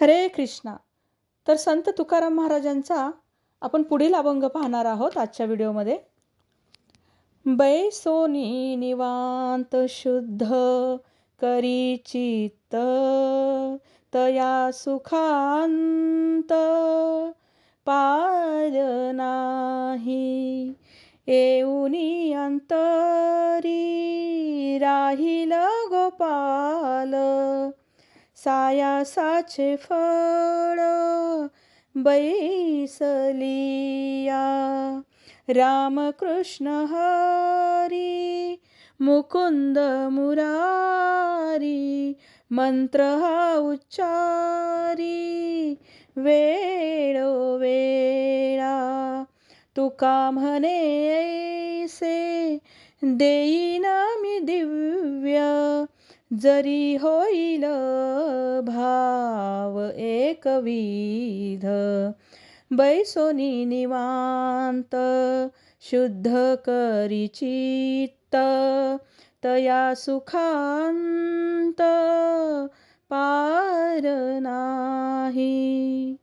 हरे कृष्णा. तर संत तुकाराम महाराजांचा आपण पुढील अभंग पाहणार आहोत आजच्या व्हिडिओमध्ये. बैसोनी निवांत शुद्ध करी चित्त तया सुखांत पाल नाही. येऊनी अंतरी राहिल गोपाल सायासाचे फळ बैसलिया. रामकृष्ण हरी मुकुंद मुरारी मंत्र हा उच्चारी. वेळोवेळा तुका म्हणे ऐसे? देईना मी दिव्य जरी होईल भाव एकविध बैसोनी निवांत शुद्ध करी चित्त तया सुखांत पार नाही.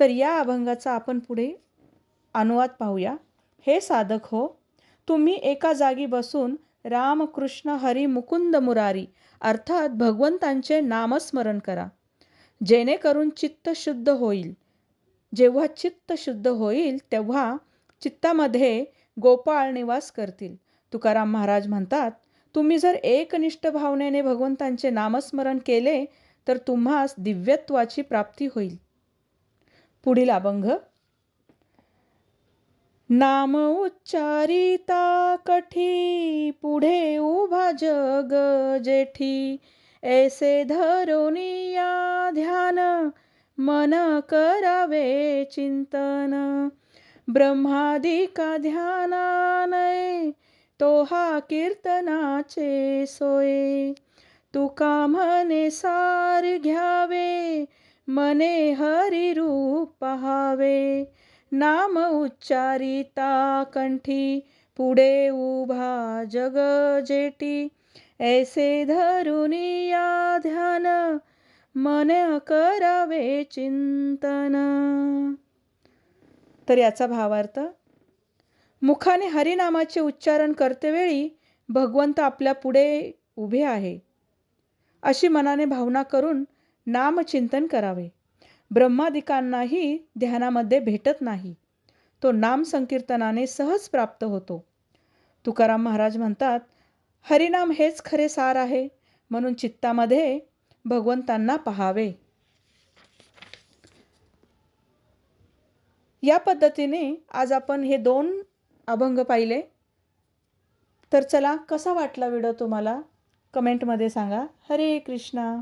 तर या अभंगाचा आपण पुढे अनुवाद पाहूया. हे साधक हो तुम्ही एका जागी बसून रामकृष्ण हरी मुकुंद मुरारी. अर्थात भगवंतांचे नामस्मरण करा. जेणेकरून चित्त शुद्ध होईल. जेव्हा चित्त शुद्ध होईल तेव्हा चित्तामध्ये गोपाळ निवास करतील. तुकाराम महाराज म्हणतात तुम्ही जर एकनिष्ठ भावनेने भगवंतांचे नामस्मरण केले तर तुम्हास दिव्यत्वाची प्राप्ती होईल. पुढील अभंग नाम उच्चारिता कठी पुढे उभा जग जेठी. ऐसे धरोनिया ध्यान मन करावे चिंतन. ब्रह्मादिका ध्यानानय तो हा कीर्तनाचे सोये. तुका म्हणे सार घ्यावे मने हरी रूप पहावे. नाम उच्चारिता कंठी पुढे उभा जग जेटी. ऐसे धरुनिया ध्यान मन करावे चिंतन. तर याचा भावार्थ मुखाने हरिनामाचे उच्चारण करतेवेळी भगवंत आपल्या पुढे उभे आहे. अशी मनाने भावना करून नामचिंतन करावे. ब्रह्मादिकांनाही ध्यानामध्ये भेटत नाही. तो नाम संकीर्तनाने सहज प्राप्त होतो. तुकाराम महाराज म्हणतात हरिनाम हेच खरे सार आहे म्हणून चित्तामध्ये भगवंतांना पहावे. या पद्धतीने आज आपण हे दोन अभंग पाहिले. तर चला कसा वाटला व्हिडिओ तुम्हाला? कमेंटमध्ये सांगा. हरे कृष्णा.